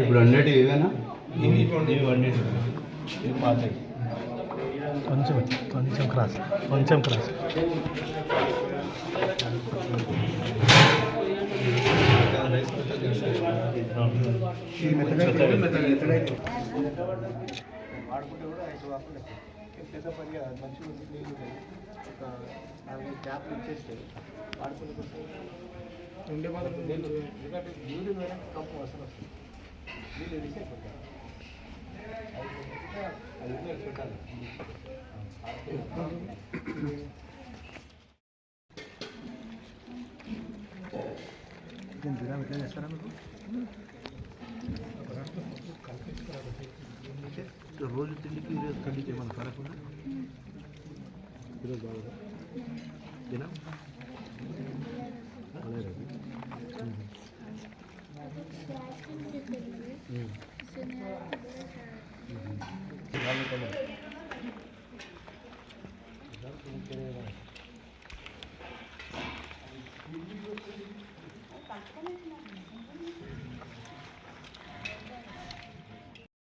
ఇప్పుడు అన్నిటి ఇవేనా కొంచెం కొంచెం క్రాస్ కొంచెం క్రాస్. వాడుకుంటే కూడా ఐదు వాకులు పెద్ద పని కాదు మంచిగా ఉంది నీళ్ళు ఉంటాయి ఒక నాలుగు ట్యాప్లు ఇచ్చేస్తే వాడుకునే కోసం ఉండే మాత్రం నీళ్ళు ఎందుకంటే నీళ్ళు వేరే కప్పు అవసరం వస్తుంది నీళ్ళు వేసి అయిపోతాయి. అది అది పెట్టాలి. ఎట్లా చేస్తారా మీకు? రోజు తిండికి ఈరోజు తిండికి ఏమైనా ఫరక్ ఉందా? ఈరోజు బాగుందా? తినా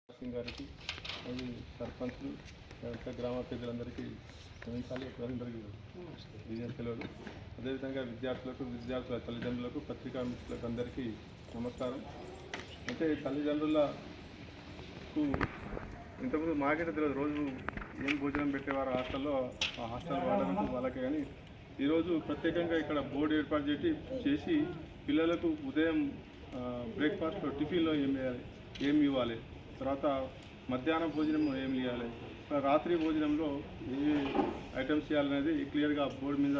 సింగ్ గారికి అది సర్పంచ్లు గ్రామ పెద్దలందరికీ క్షమించాలి అందరికీ విజయం తెలియదు. అదేవిధంగా విద్యార్థులకు విద్యార్థుల తల్లిదండ్రులకు పత్రికా మిత్రులకు అందరికీ నమస్కారం. అంటే తల్లిదండ్రులకు ఇంతకుముందు మాకైతే తెలియదు రోజు ఏం భోజనం పెట్టేవారు హాస్టల్లో ఆ హాస్టల్ వాడడానికి వాళ్ళకే కానీ ఈరోజు ప్రత్యేకంగా ఇక్కడ బోర్డు ఏర్పాటు చేసి చేసి పిల్లలకు ఉదయం బ్రేక్ఫాస్ట్ టిఫిన్లో ఏం వేయాలి ఏం ఇవ్వాలి తర్వాత మధ్యాహ్న భోజనం ఏం చేయాలి? రాత్రి భోజనంలో ఏ ఐటమ్స్ చేయాలనేది క్లియర్గా బోర్డు మీద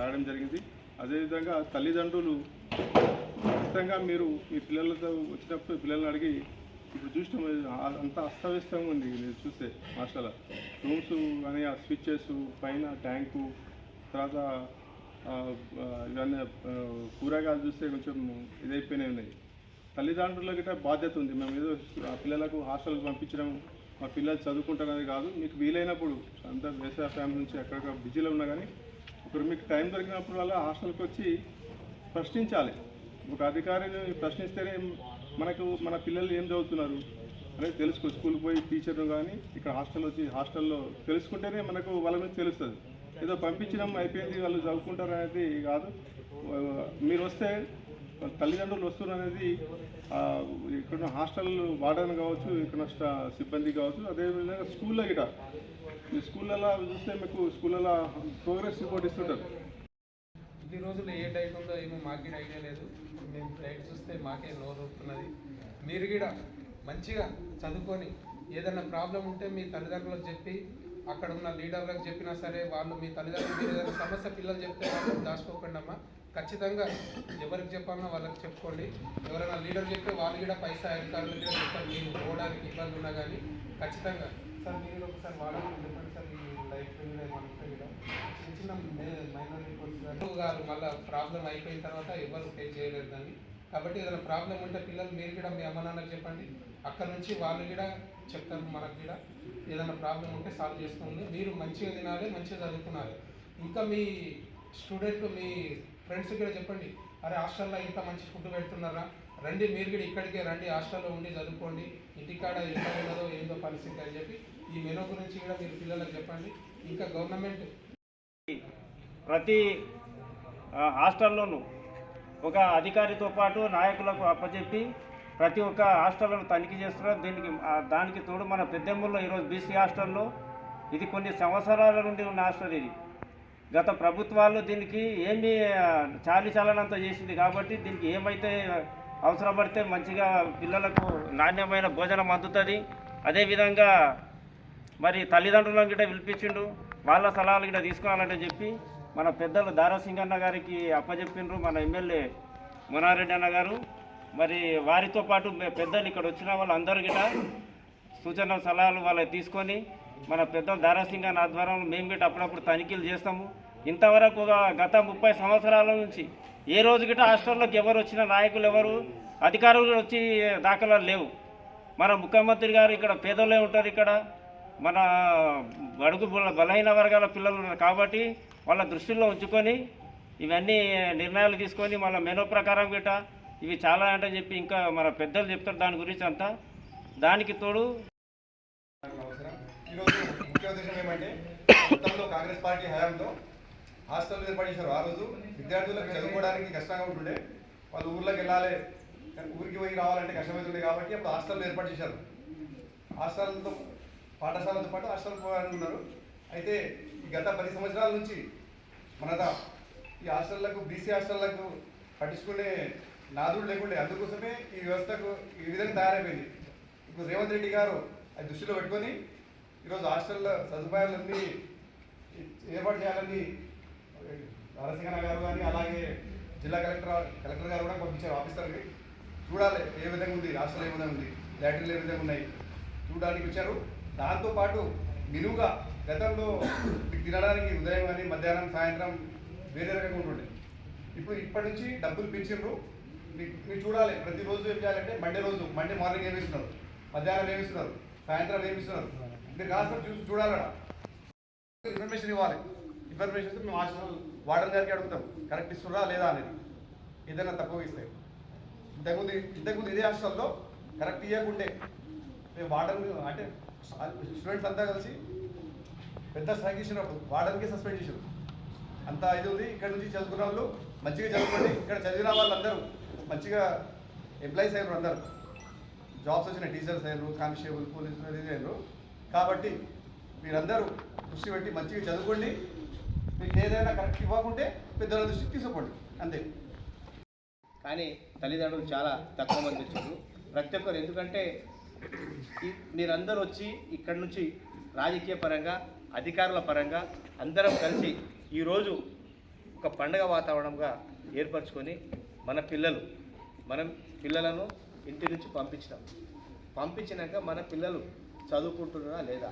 రాయడం జరిగింది. అదేవిధంగా తల్లిదండ్రులు ఖచ్చితంగా మీరు మీ పిల్లలతో వచ్చినప్పుడు పిల్లల్ని అడిగి ఇప్పుడు చూసిన అంత అస్తవ్యస్తంగా ఉంది మీరు చూస్తే హాస్టల్ రూమ్స్ కానీ ఆ స్విచ్చెస్ పైన ట్యాంకు తర్వాత ఇవన్నీ కూరగాయలు చూస్తే కొంచెం ఇదైపోయినాయి ఉన్నాయి. తల్లిదండ్రుల గిట్ట బాధ్యత ఉంది. మేము ఏదో పిల్లలకు హాస్టల్కి పంపించడం మా పిల్లలు చదువుకుంటారనేది కాదు. మీకు వీలైనప్పుడు అంతా వ్యవసాయ ఫ్యామిలీ నుంచి ఎక్కడెక్కడ బిజీలో ఉన్నా కానీ ఇప్పుడు మీకు టైం దొరికినప్పుడు వల్ల హాస్టల్కి వచ్చి ప్రశ్నించాలి. ఒక అధికారిని ప్రశ్నిస్తేనే మనకు మన పిల్లలు ఏం చదువుతున్నారు అనేది తెలుసుకో స్కూల్కి పోయి టీచర్ను కానీ ఇక్కడ హాస్టల్ వచ్చి హాస్టల్లో తెలుసుకుంటేనే మనకు వాళ్ళ మీద తెలుస్తుంది. ఏదో పంపించడం అయిపోయింది వాళ్ళు చదువుకుంటారు అనేది కాదు. మీరు వస్తే తల్లిదండ్రులు వస్తున్నారు అనేది ఇక్కడ హాస్టల్ వార్డెన్ కావచ్చు ఇక్కడ సిబ్బంది కావచ్చు అదేవిధంగా స్కూల్లో గిట. మీ స్కూళ్ళలో చూస్తే మీకు స్కూళ్ళలో ప్రోగ్రెస్ రిపోర్ట్ ఇస్తుంటారు. ఇన్ని రోజులు ఏ డైట్ ఉందో ఏమో మాకే ఐడియా లేదు. మేము డైట్ చూస్తే మాకే నోరు మీరు కూడా మంచిగా చదువుకొని ఏదైనా ప్రాబ్లం ఉంటే మీ తల్లిదండ్రులకు చెప్పి అక్కడ ఉన్న లీడర్లకు చెప్పినా సరే వాళ్ళు మీ తల్లిదండ్రులు ఏదైనా సమస్య పిల్లలు చెప్తే వాళ్ళు అమ్మా ఖచ్చితంగా ఎవరికి చెప్పాలన్నా వాళ్ళకి చెప్పుకోండి. ఎవరైనా లీడర్ చెప్తే వాళ్ళు కూడా పైసా అధికారులు కూడా చెప్తారు మీరు పోవడానికి ఇబ్బంది ఉన్నా కానీ ఖచ్చితంగా. సార్ మీరు ఒకసారి వాళ్ళకి చెప్పండి సార్ మీ లైఫ్ చిన్న చిన్న మైనర్ రిపోర్ట్స్ గారు మళ్ళీ ప్రాబ్లం అయిపోయిన తర్వాత ఎవరు ఫేస్ చేయలేరు దాన్ని. కాబట్టి ఏదైనా ప్రాబ్లం ఉంటే పిల్లలు మీరు కూడా మీ అమ్మ చెప్పండి. అక్కడ నుంచి వాళ్ళు కూడా చెప్తారు మనకు కూడా. ఏదైనా ప్రాబ్లం ఉంటే సాల్వ్ చేసుకోండి. మీరు మంచిగా తినాలి మంచిగా చదువుకున్నారు ఇంకా మీ స్టూడెంట్ మీ ఫ్రెండ్స్ కూడా చెప్పండి అరే హాస్టల్లో ఇంత మంచి ఫుడ్ పెడుతున్నారా? రండి మీరు కూడా ఇక్కడికే రండి హాస్టల్లో ఉండి చదువుకోండి. ఇంటికాడ ఎంత ఉన్నదో ఏందో పరిస్థితి అని చెప్పి ఈ మెనూ గురించి కూడా మీరు పిల్లలకు చెప్పండి. ఇంకా గవర్నమెంట్ ప్రతి హాస్టల్లోనూ ఒక అధికారితో పాటు నాయకులకు అప్పచెప్పి ప్రతి ఒక్క హాస్టల్లను తనిఖీ చేస్తున్నారు. దీనికి దానికి తోడు మన పెద్దెమ్మల్లో ఈరోజు బీసీ హాస్టల్లో ఇది కొన్ని సంవత్సరాల నుండి ఉన్న హాస్టల్ ఇది. గత ప్రభుత్వాలు దీనికి ఏమీ ఆ, చాలి చాలనంత చేసింది కాబట్టి దీనికి ఏమైతే అవసరపడితే మంచిగా పిల్లలకు నాణ్యమైన భోజనం అందుతుంది. అదేవిధంగా మరి తల్లిదండ్రులను గిట్ట పిలిపించిండు వాళ్ళ సలహాలు గిట్ట తీసుకోవాలంటే చెప్పి మన పెద్దలు దారాసింగ్ అన్న గారికి అప్పచెప్పిండ్రు మన ఎమ్మెల్యే మునారెడ్డి అన్న గారు. మరి వారితో పాటు పెద్దలు ఇక్కడ వచ్చిన వాళ్ళందరూ గిట్ట సూచన సలహాలు వాళ్ళకి తీసుకొని మన పెద్ద దారాసింగ్ గారి ఆధ్వర్యంలో మేము గిట్ట అప్పుడప్పుడు తనిఖీలు చేస్తాము. ఇంతవరకు గత ముప్పై సంవత్సరాల నుంచి ఏ రోజు గిట్ట హాస్టల్లోకి ఎవరు వచ్చిన నాయకులు ఎవరు అధికారులు వచ్చి దాఖలాలు లేవు. మన ముఖ్యమంత్రి గారు ఇక్కడ పేదలే ఉంటారు ఇక్కడ. మన బడుగు బలహీన వర్గాల పిల్లలు ఉన్నారు కాబట్టి వాళ్ళ దృష్టిలో ఉంచుకొని ఇవన్నీ నిర్ణయాలు తీసుకొని మన మెనో ప్రకారం గిట్ట ఇవి చాలా అంటే చెప్పి ఇంకా మన పెద్దలు చెప్తారు దాని గురించి అంతా. దానికి తోడు అవసరం ఈరోజు ముఖ్య ఉద్దేశం ఏమంటే గతంలో కాంగ్రెస్ పార్టీ హయాంలో హాస్టల్ ఏర్పాటు చేశారు ఆ రోజు విద్యార్థులకు చదువుకోవడానికి కష్టంగా ఉంటుండే. వాళ్ళు ఊర్లోకి వెళ్ళాలి. ఊరికి పోయి రావాలంటే కష్టమవుతుండే కాబట్టి అప్పుడు హాస్టల్ ఏర్పాటు చేశారు. హాస్టల్తో పాఠశాలతో పాటు హాస్టల్ ఉన్నారు అయితే ఈ గత పది సంవత్సరాల నుంచి మనద ఈ హాస్టళ్ళకు బీసీ హాస్టళ్ళకు పట్టించుకునే నాదుడు లేకుండే. అందుకోసమే ఈ వ్యవస్థకు ఈ విధంగా తయారైపోయింది. ఇప్పుడు రేవంత్ రెడ్డి గారు అది దృష్టిలో పెట్టుకొని ఈరోజు హాస్టల్లో సదుపాయాలన్నీ ఏర్పాటు చేయాలని నరసింహన గారు కానీ అలాగే జిల్లా కలెక్టర్ కలెక్టర్ గారు కూడా పంపించారు ఆఫీసర్కి చూడాలి ఏ విధంగా ఉంది హాస్టల్ ఏ విధంగా ఉంది ల్యాటరీలు ఏ విధంగా ఉన్నాయి చూడడానికి వచ్చారు. దాంతోపాటు నిలువుగా గతంలో మీకు తినడానికి ఉదయం కానీ మధ్యాహ్నం సాయంత్రం వేరే రకంగా ఉంటుండే. ఇప్పుడు ఇప్పటి నుంచి డబ్బులు పెంచిండ్రు. మీకు మీరు చూడాలి ప్రతిరోజు ఏం చేయాలంటే మండే రోజు మండే మార్నింగ్ ఏమిస్తున్నారు? మధ్యాహ్నం ఏమిస్తున్నారు? సాయంత్రం ఏమిస్తున్నారు? మీరు కాస్త చూసి చూడాలడా ఇన్ఫర్మేషన్ ఇవ్వాలి. ఇన్ఫర్మేషన్ ఇస్తే మేము హాస్టల్ వార్డన్ గారికి అడుగుతాం. కరెక్ట్ ఇస్తున్నారా లేదా అనేది. ఏదైనా తక్కువ ఇస్తే. ఇంతకుముందు ఇంతకుముందు ఇదే హాస్టల్లో కరెక్ట్ ఇవ్వకుంటే మేము వార్డన్ అంటే స్టూడెంట్స్ అంతా కలిసి పెద్ద స్ట్రైక్ ఇచ్చినప్పుడు వార్డెన్కి సస్పెండ్ చేసారు అంత ఇది ఉంది. ఇక్కడ నుంచి చదువుకున్న వాళ్ళు మంచిగా చదువుకోండి. ఇక్కడ చదివిన వాళ్ళందరూ మంచిగా ఎంప్లాయీస్ అయినారు అందరూ. జాబ్స్ వచ్చిన టీచర్స్ అయినారు కానిస్టేబుల్ పోలీసులు ఇది అయినారు. కాబట్టి మీరందరూ దృష్టి పెట్టి మంచిగా చదువుకోండి. మీకు ఏదైనా కరెక్ట్ ఇవ్వకుంటే పెద్దల దృష్టికి తీసుకోండి. అంతే. కానీ తల్లిదండ్రులు చాలా తక్కువ మంది వచ్చారు. ప్రతి ఒక్కరు ఎందుకంటే మీరందరూ వచ్చి ఇక్కడి నుంచి రాజకీయ పరంగా అధికారుల పరంగా అందరం కలిసి ఈరోజు ఒక పండగ వాతావరణంగా ఏర్పరచుకొని మన పిల్లలు మనం పిల్లలను ఇంటి నుంచి పంపించినాం. పంపించినాక మన పిల్లలు చదువుకుంటున్నారా లేదా?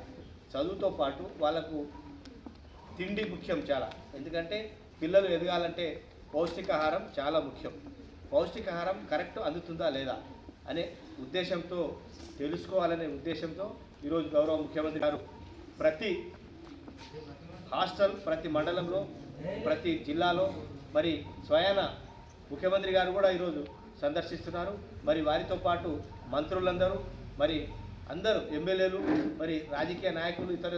చదువుతో పాటు వాళ్ళకు తిండి ముఖ్యం చాలా. ఎందుకంటే పిల్లలు ఎదగాలంటే పౌష్టికాహారం చాలా ముఖ్యం. పౌష్టికాహారం కరెక్ట్ అందుతుందా లేదా అనే ఉద్దేశంతో తెలుసుకోవాలనే ఉద్దేశంతో ఈరోజు గౌరవ ముఖ్యమంత్రి గారు ప్రతి హాస్టల్ ప్రతి మండలంలో ప్రతి జిల్లాలో మరి స్వయాన ముఖ్యమంత్రి గారు కూడా ఈరోజు సందర్శిస్తున్నారు. మరి వారితో పాటు మంత్రులందరూ మరి అందరూ ఎమ్మెల్యేలు మరి రాజకీయ నాయకులు ఇతర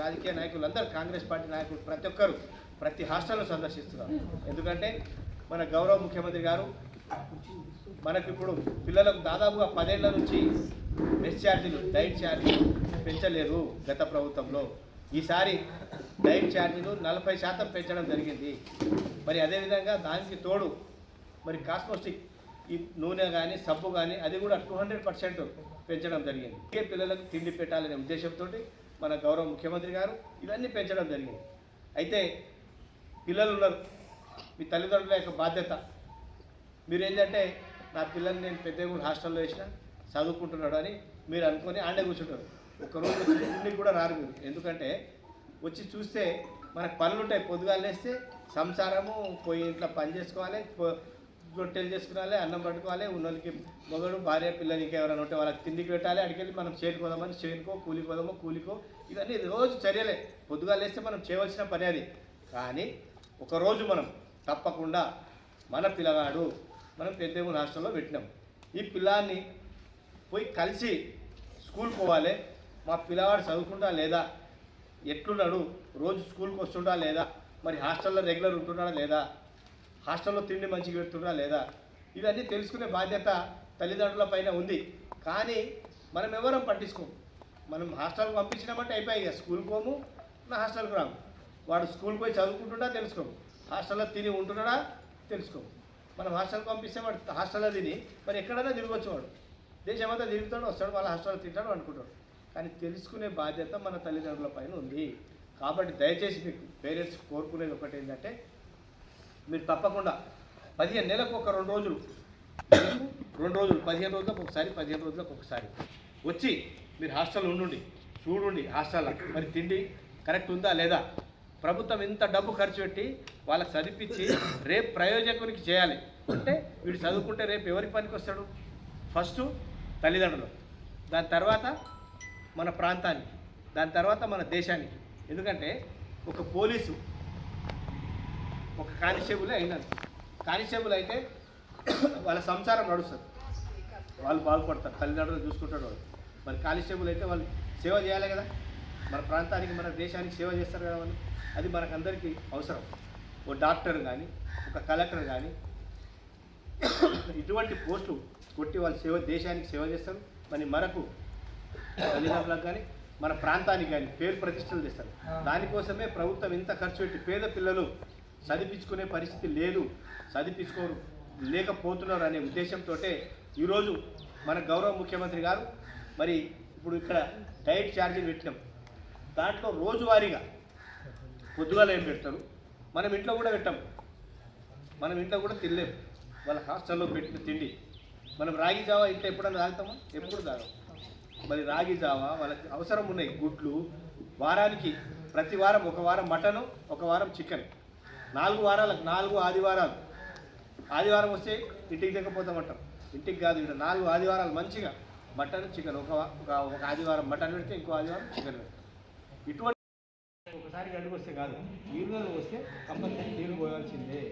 రాజకీయ నాయకులు అందరూ కాంగ్రెస్ పార్టీ నాయకులు ప్రతి ఒక్కరు ప్రతి హాస్టల్ను సందర్శిస్తున్నారు. ఎందుకంటే మన గౌరవ ముఖ్యమంత్రి గారు మనకి ఇప్పుడు పిల్లలకు దాదాపుగా పదేళ్ళ నుంచి మెస్ ఛార్జీలు డైట్ ఛార్జీలు పెంచలేదు గత ప్రభుత్వంలో. ఈసారి డైట్ ఛార్జీలు నలభై శాతం పెంచడం జరిగింది. మరి అదేవిధంగా దానికి తోడు మరి కాస్మోస్టిక్ ఈ నూనె కానీ సబ్బు కానీ అది కూడా టూ హండ్రెడ్ పర్సెంట్ పెంచడం జరిగింది. ఇంకే పిల్లలకు తిండి పెట్టాలనే ఉద్దేశంతో మన గౌరవ ముఖ్యమంత్రి గారు ఇవన్నీ పెంచడం జరిగింది. అయితే పిల్లలు ఉన్నారు. మీ తల్లిదండ్రుల యొక్క బాధ్యత. మీరు ఏంటంటే నా పిల్లల్ని నేను పెద్ద హాస్టల్లో వేసిన చదువుకుంటున్నాడు అని మీరు అనుకొని ఆడే కూర్చుంటారు. ఒకరోజు ఇంటికి కూడా రారు మీరు. ఎందుకంటే వచ్చి చూస్తే మనకు పనులు ఉంటాయి పొద్దుగాలు వేస్తే సంసారము పోయి ఇంట్లో పని చేసుకోవాలి. రొట్టెలు చేసుకోవాలి అన్నం పట్టుకోవాలి ఉన్నోళ్ళకి మొగడు భార్య పిల్లలు ఇంకెవరైనా ఉంటే వాళ్ళకి తిండికి పెట్టాలి అడికెళ్ళి మనం చేరుకోదామని చేనుకో కూలికి పోదామో కూలికో ఇవన్నీ రోజు చర్యలే. పొద్దుగా లేస్తే మనం చేయవలసిన పని అది. కానీ ఒకరోజు మనం తప్పకుండా మన పిల్లగాడు మనం పెద్దేమూరు హాస్టల్లో పెట్టినాం. ఈ పిల్లాన్ని పోయి కలిసి స్కూల్ పోవాలి. మా పిల్లవాడు చదువుకుంటా లేదా? ఎట్లున్నాడు? రోజు స్కూల్కి వస్తుంటా లేదా? మరి హాస్టల్లో రెగ్యులర్ ఉంటున్నాడా లేదా? హాస్టల్లో తిండి మంచిగా పెడుతుందా లేదా? ఇవన్నీ తెలుసుకునే బాధ్యత తల్లిదండ్రుల పైన ఉంది. కానీ మనం ఎవరం పట్టించుకోము మనం హాస్టల్కి పంపించినామంటే అయిపోయాయి కదా స్కూల్కి పోము నా హాస్టల్కి రాము. వాడు స్కూల్కి పోయి చదువుకుంటుండా తెలుసుకోము హాస్టల్లో తిని ఉంటున్నాడా తెలుసుకోము మనం హాస్టల్కి పంపిస్తే వాడు హాస్టల్లో తిని మరి ఎక్కడైనా తిరగొచ్చు వాడు. దేశమంతా తిరుగుతాడు వస్తాడు వాళ్ళ హాస్టల్లో తింటాడు అనుకుంటాడు. కానీ తెలుసుకునే బాధ్యత మన తల్లిదండ్రుల పైన ఉంది. కాబట్టి దయచేసి మీకు పేరెంట్స్ కోరుకునేది ఒకటి ఏంటంటే మీరు తప్పకుండా పదిహేను నెలలకు ఒక రెండు రోజులు రెండు రోజులు పదిహేను రోజులకు ఒకసారి పదిహేను రోజులకు ఒకసారి. వచ్చి మీరు హాస్టల్ ఉండుండి చూడండి హాస్టల్లో. మరి తిండి కరెక్ట్ ఉందా లేదా? ప్రభుత్వం ఇంత డబ్బు ఖర్చు పెట్టి వాళ్ళకి చదివించి రేపు ప్రయోజకునికి చేయాలి. అంటే వీడు చదువుకుంటే రేపు ఎవరి పనికి వస్తాడు? ఫస్ట్ తల్లిదండ్రులు. దాని తర్వాత మన ప్రాంతానికి దాని తర్వాత మన దేశానికి. ఎందుకంటే ఒక పోలీసు ఒక కానిస్టేబులే అయినారు కానిస్టేబుల్ అయితే వాళ్ళ సంసారం నడుస్తుంది. వాళ్ళు బాగుపడతారు. తల్లిదండ్రులు చూసుకుంటారు వాళ్ళు. మరి కానిస్టేబుల్ అయితే వాళ్ళు సేవ చేయాలి కదా. మన ప్రాంతానికి మన దేశానికి సేవ చేస్తారు కదా వాళ్ళు. అది మనకందరికీ అవసరం. ఓ డాక్టర్ కానీ ఒక కలెక్టర్ కానీ ఇటువంటి పోస్టులు కొట్టి వాళ్ళు సేవ దేశానికి సేవ చేస్తారు. మరి మనకు తల్లిదండ్రులకు కానీ మన ప్రాంతానికి కానీ పేరు ప్రతిష్టలు తెస్తారు దానికోసమే ప్రభుత్వం ఇంత ఖర్చు పెట్టి పేద పిల్లలు చదివించుకునే పరిస్థితి లేదు చదివించుకోరు లేకపోతున్నారు అనే ఉద్దేశంతో ఈరోజు మన గౌరవ ముఖ్యమంత్రి గారు మరి ఇప్పుడు ఇక్కడ డైట్ ఛార్జీలు పెట్టినాం. దాంట్లో రోజువారీగా పొద్దుగాల ఏం పెడతారు? మనం ఇంట్లో కూడా పెట్టాం. మనం ఇంట్లో కూడా తినలేము వాళ్ళ హాస్టల్లో పెట్టిన తిండి. మనం రాగి జావా ఇంట్లో ఎప్పుడైనా తాగుతామా? ఎప్పుడు తాగం. మరి రాగి జావా వాళ్ళకి అవసరం ఉన్నాయి. గుడ్లు వారానికి ప్రతి వారం ఒక వారం మటను ఒక వారం చికెన్. నాలుగు వారాలకు నాలుగు ఆదివారాలు. ఆదివారం వస్తే ఇంటికి దిగపోతామంటాం ఇంటికి కాదు ఇక్కడ నాలుగు ఆదివారాలు మంచిగా. మటన్ చికెన్ ఒక ఒక ఒక ఆదివారం మటన్ పెడితే ఇంకో ఆదివారం చికెన్ పెడతాం. ఇటువంటి ఒకసారి గడికి వస్తే కాదు నీరు వస్తే కంపల్సరీ నీళ్ళు పోయాల్సిందే.